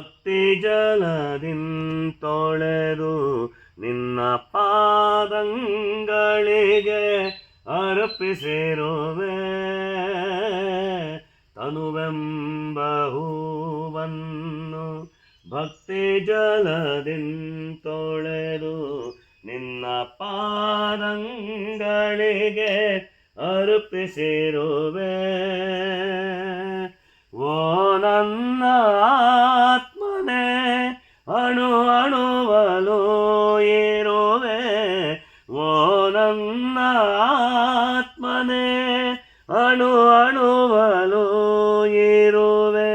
ಭಕ್ತಿ ಜಲದಿಂತೊಳೆದು ನಿನ್ನ ಪಾದಂಗಳಿಗೆ ಅರ್ಪಿಸಿರುವೆ. ತನುವೆಂಬ ಹೂವನ್ನು ಭಕ್ತಿ ಜಲದಿಂತೊಳೆದು ನಿನ್ನ ಪಾದಂಗಳಿಗೆ ಅರ್ಪಿಸಿರುವೆ. ಓ ನನ್ನ ಅಣು ಅಣುವಲು ಇರುವೆ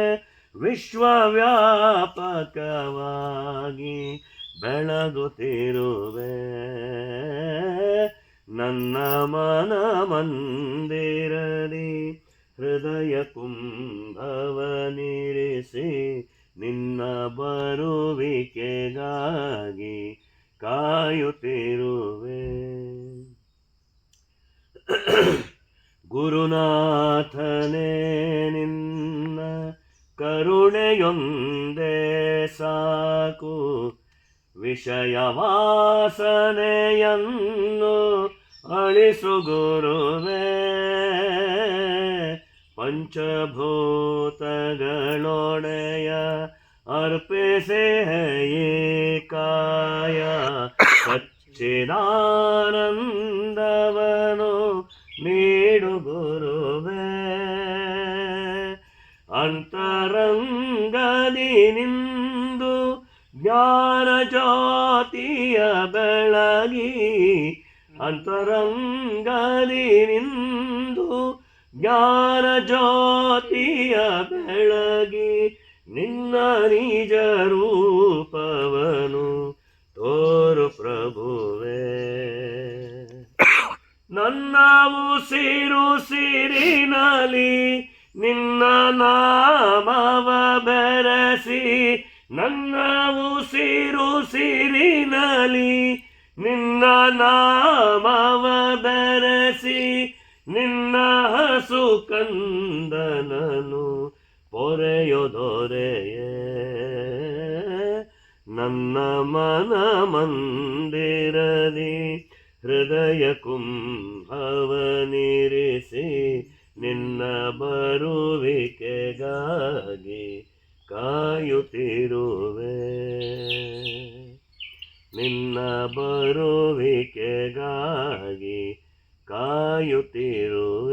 ವಿಶ್ವವ್ಯಾಪಕವಾಗಿ ಬೆಳಗುತ್ತಿರುವೆ. ನನ್ನ ಮನ ಮಂದಿರಲಿ ಹೃದಯ ಕುಂಭವನಿರಿಸಿ ನಿನ್ನ ಬರುವಿಕೆಗಾಗಿ ಕಾಯುತ್ತಿರುವೆ. ಕರುಣೆಯೊಂದೇ ಸಾಕು. ವಿಷಯವಾಸನೆಯನ್ನು ಅಳಿಸು ಗುರುವೇ. ಪಂಚಭೂತಗಳೊಡೆಯ ಅರ್ಪಿಸೆ ಕಾಯ ಸಚ್ಚಿದಾನಂದವನು ನೀಡು ಗುರುವೇ. ಅಂತರಂಗದಿ ನಿಂದು ಜ್ಞಾನ ಜ್ಯೋತಿಯ ಬೆಳಗಿ. ಅಂತರಂಗಲಿ ನಿಂದು ಜ್ಞಾನ ಜ್ಯೋತಿಯ ಬೆಳಗಿ. ನಿನ್ನ ನಿಜ ರೂಪವನು ತೋರು ಪ್ರಭುವೇ. ನನ್ನ ಉಸಿರು ಸಿರಿನಲಿ ನಿನ್ನ ನಾಮವ ನನ್ನ ಉಸಿರು ಸಿರಿನಲಿ, ನಿನ್ನ ನಾಮವ ಬೆರೆಸಿ ನಿನ್ನ ಹಸು ಕಂದನನು ಪೊರೆಯೊದೊರೆಯೇ. ನನ್ನ ಮನ ಮಂದಿರಲಿ, ಹೃದಯ ಕುಂಭವನಿರಿಸಿ, ನಿನ್ನ ಬರುವಿಕೆಗಾಗಿ ಕಾಯುತ್ತಿರುವೆ ನಿನ್ನ ಬರುವಿಕೆಗಾಗಿ ಕಾಯುತ್ತಿರುವೆ.